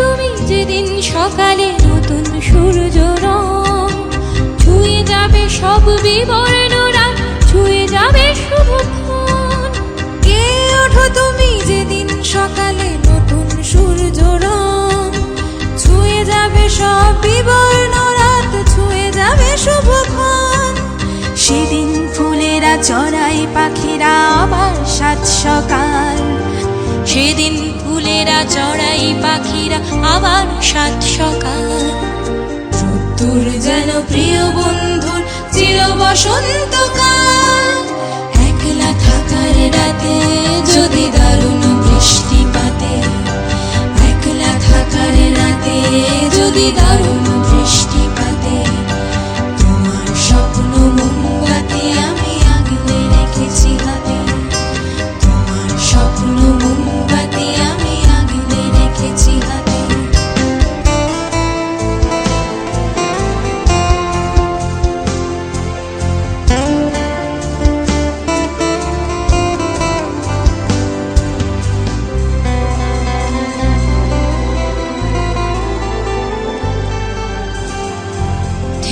তুমি যেদিন সকালে নতুন সূর্য রং, ছুঁয়ে যাবে সব বিবর্ণ রাত, ছুঁয়ে যাবে শুভক্ষণ কে ওঠো তুমি যেদিন সকালে নতুন সূর্য রং, ছুঁয়ে যাবে সব বিবর্ণ রাত, ছুঁয়ে যাবে শুভক্ষণ সেদিন ফুলেরা চড়াই, পাখিরা আবার সাত সকাল। সেদিন ফুলেরা, চড়াই পাখিরা, আবার সাত সকাল। তোর যেন প্রিয় বন্ধুর চির বসন্তকাল। একলা থাকার রাতে যদি দারুণ বৃষ্টিপাতে, একলা থাকার রাতে যদি দারুণ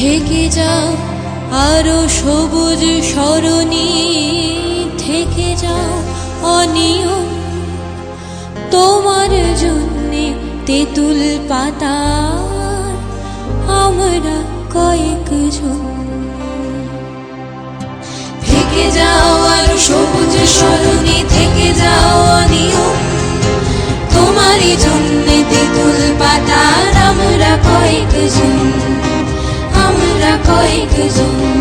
থেকে যাও আরও সবুজ সরণি থেকে যাও অনিয়ম, তোমার জন্যে তেঁতুল পাতা। আমরা কয়েকজন। থেকে যাও আর সবুজ সরণি আমরা কয়েকজন আমরা